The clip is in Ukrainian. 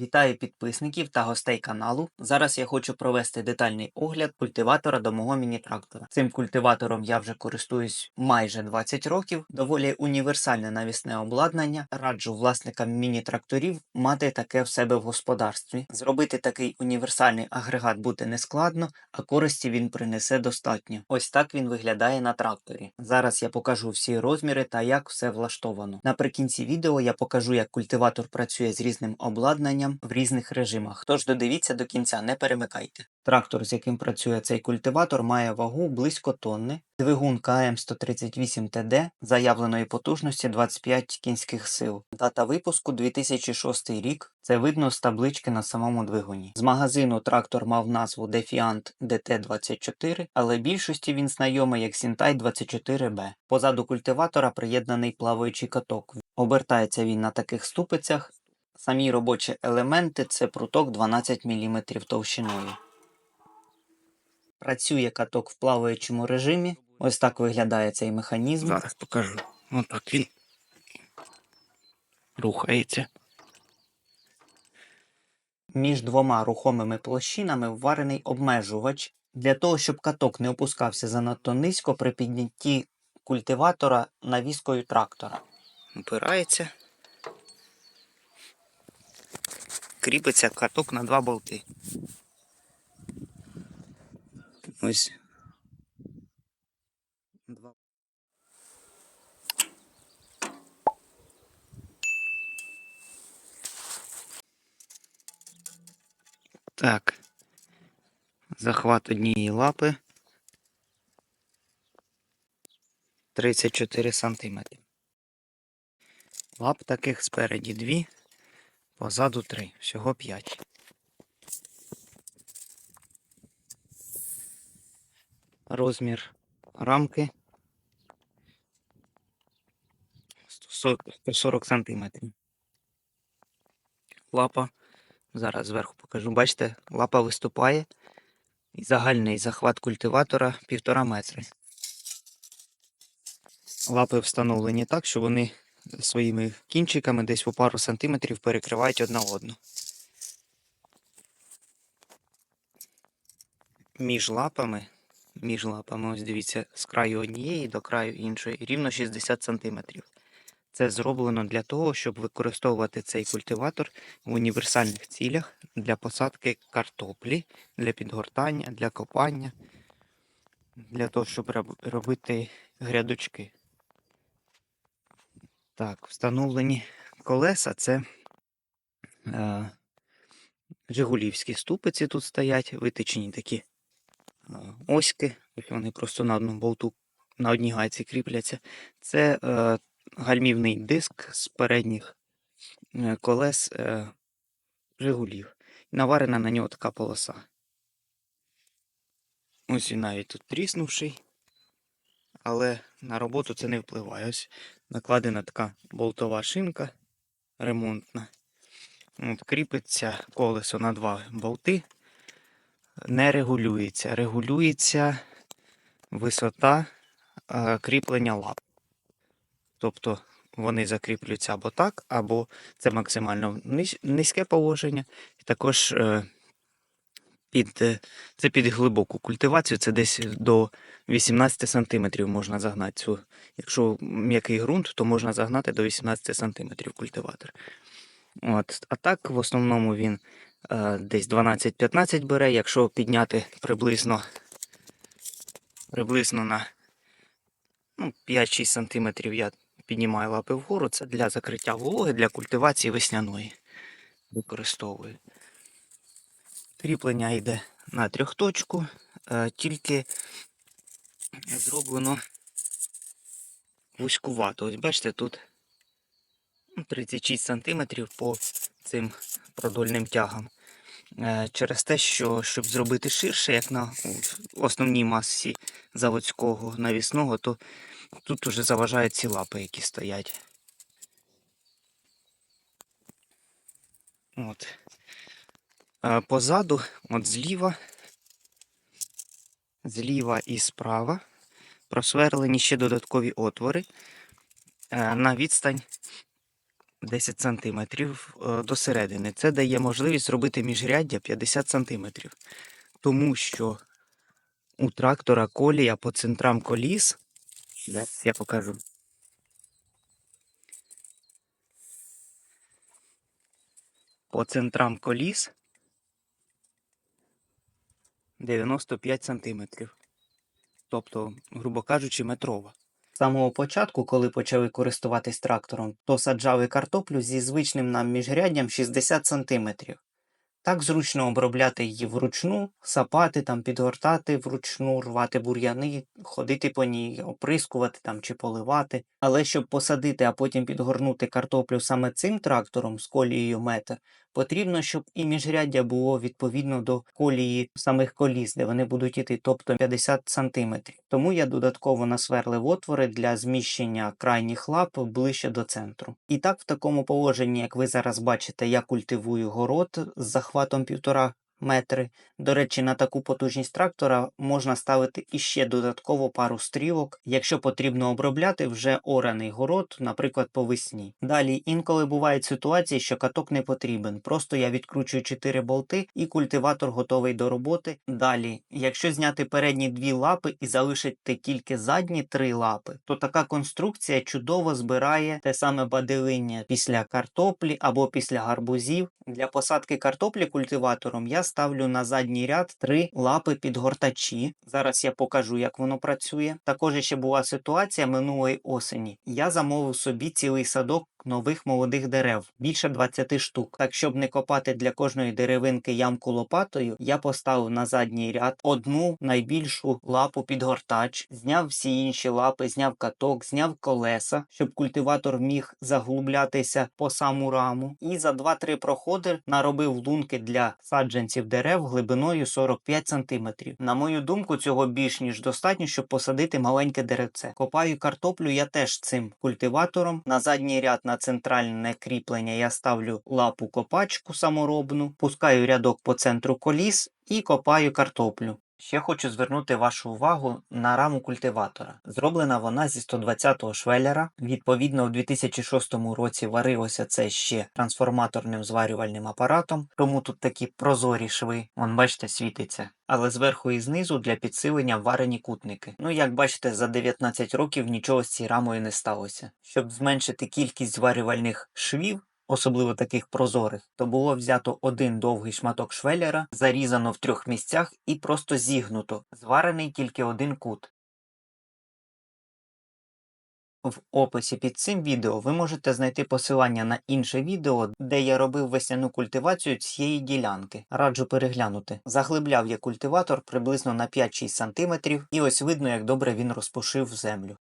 Вітаю підписників та гостей каналу. Зараз я хочу провести детальний огляд культиватора до мого міні-трактора. Цим культиватором я вже користуюсь майже 20 років. Доволі універсальне навісне обладнання. Раджу власникам міні-тракторів мати таке в себе в господарстві. Зробити такий універсальний агрегат буде нескладно, а користі він принесе достатньо. Ось так він виглядає на тракторі. Зараз я покажу всі розміри та як все влаштовано. Наприкінці відео я покажу, як культиватор працює з різним обладнанням в різних режимах. Тож додивіться до кінця, не перемикайте. Трактор, з яким працює цей культиватор, має вагу близько тонни. Двигун КМ 138 ТД заявленої потужності 25 кінських сил. Дата випуску 2006 рік. Це видно з таблички на самому двигуні. З магазину трактор мав назву Defiant DT24, але більшості він знайомий як Sintai 24B. Позаду культиватора приєднаний плаваючий каток. Обертається він на таких ступицях. Самі робочі елементи це пруток 12 мм товщиною. Працює каток в плаваючому режимі. Ось так виглядає цей механізм. Зараз покажу. Отак він рухається. Між двома рухомими площинами вварений обмежувач. Для того, щоб каток не опускався занадто низько при піднятті культиватора навіскою трактора. Опирається. Кріпиться каток на два болти. Ось. Два. Так. Захват однієї лапи. 34 сантиметри. Лап таких спереді дві, позаду три, всього п'ять. Розмір рамки 140 сантиметрів. Лапа, зараз зверху покажу, бачите, лапа виступає і загальний захват культиватора 1,5 метри. Лапи встановлені так, що вони своїми кінчиками десь по пару сантиметрів перекривають одна одну. Між лапами, між лапами, ось дивіться, з краю однієї до краю іншої, рівно 60 сантиметрів. Це зроблено для того, щоб використовувати цей культиватор в універсальних цілях для посадки картоплі, для підгортання, для копання, для того, щоб робити грядочки. Так, встановлені колеса це е, Жигулівські ступиці тут стоять, витичені такі е, оськи. Ось Вони просто на одному болту, на одній гайці кріпляться. Це е, гальмівний диск з передніх е, колес е, Жигулів. Наварена на нього така полоса. Ось він навіть тут тріснувший, але на роботу це не впливає. Ось накладена така болтова шинка ремонтна. От, кріпиться колесо на два болти. Не регулюється. Регулюється висота е, кріплення лап. Тобто вони закріплюються або так, або це максимально низь- низьке положення. І також е, під, е, це під глибоку культивацію, це десь до 18 см можна загнати цю. Якщо м'який ґрунт, то можна загнати до 18 см культиватор. От. А так, в основному він е, десь 12-15 бере. Якщо підняти приблизно, приблизно на ну, 5-6 см я піднімаю лапи вгору, це для закриття вологи, для культивації весняної використовую. Кріплення йде на трьохточку, е, тільки зроблено вузькувато. Ось бачите, тут ну, 36 см по цим продольним тягам. Е, Через те, що щоб зробити ширше, як на основній масі заводського навісного, то тут уже заважають ці лапи, які стоять. От. Е, Позаду, от зліва, зліва і справа просверлені ще додаткові отвори е, на відстань 10 см до середини. Це дає можливість зробити міжряддя 50 см. Тому що у трактора колія по центрам коліс, я покажу. По центрам коліс 95 см. Тобто, грубо кажучи, метрова. З самого початку, коли почали користуватись трактором, то саджали картоплю зі звичним нам міжряддям 60 см. Так зручно обробляти її вручну, сапати, там, підгортати вручну, рвати бур'яни, ходити по ній, оприскувати там, чи поливати. Але щоб посадити, а потім підгорнути картоплю саме цим трактором з колією метр, потрібно, щоб і міжряддя було відповідно до колії самих коліс, де вони будуть іти, тобто 50 см. Тому я додатково насверлив отвори для зміщення крайніх лап ближче до центру. І так, в такому положенні, як ви зараз бачите, я культивую город з захватом півтора метри. До речі, на таку потужність трактора можна ставити іще додатково пару стрілок, якщо потрібно обробляти вже ораний город, наприклад, по весні. Далі інколи бувають ситуації, що каток не потрібен. Просто я відкручую 4 болти і культиватор готовий до роботи. Далі, якщо зняти передні дві лапи і залишити тільки задні три лапи, то така конструкція чудово збирає те саме бадилиння після картоплі або після гарбузів. Для посадки картоплі культиватором я ставлю на задній ряд три лапи підгортачі. Зараз я покажу, як воно працює. Також ще була ситуація минулої осені. Я замовив собі цілий садок нових молодих дерев, більше 20 штук. Так, щоб не копати для кожної деревинки ямку лопатою, я поставив на задній ряд одну найбільшу лапу підгортач, зняв всі інші лапи, зняв каток, зняв колеса, щоб культиватор міг заглублятися по саму раму. І за 2-3 проходи наробив лунки для саджанців дерев глибиною 45 см. На мою думку, цього більш ніж достатньо, щоб посадити маленьке деревце. Копаю картоплю я теж цим культиватором. На задній ряд на центральне кріплення я ставлю лапу копачку саморобну, пускаю рядок по центру коліс і копаю картоплю. Ще хочу звернути вашу увагу на раму культиватора. Зроблена вона зі 120-го швеллера. Відповідно, у 2006 році варилося це ще трансформаторним зварювальним апаратом, тому тут такі прозорі шви. Вон, бачите, світиться. Але зверху і знизу для підсилення варені кутники. Ну, як бачите, за 19 років нічого з цією рамою не сталося. Щоб зменшити кількість зварювальних швів, особливо таких прозорих, то було взято один довгий шматок швеллера, зарізано в трьох місцях і просто зігнуто, зварений тільки один кут. В описі під цим відео ви можете знайти посилання на інше відео, де я робив весняну культивацію цієї ділянки. Раджу переглянути. Заглибляв я культиватор приблизно на 5-6 см, і ось видно, як добре він розпушив землю.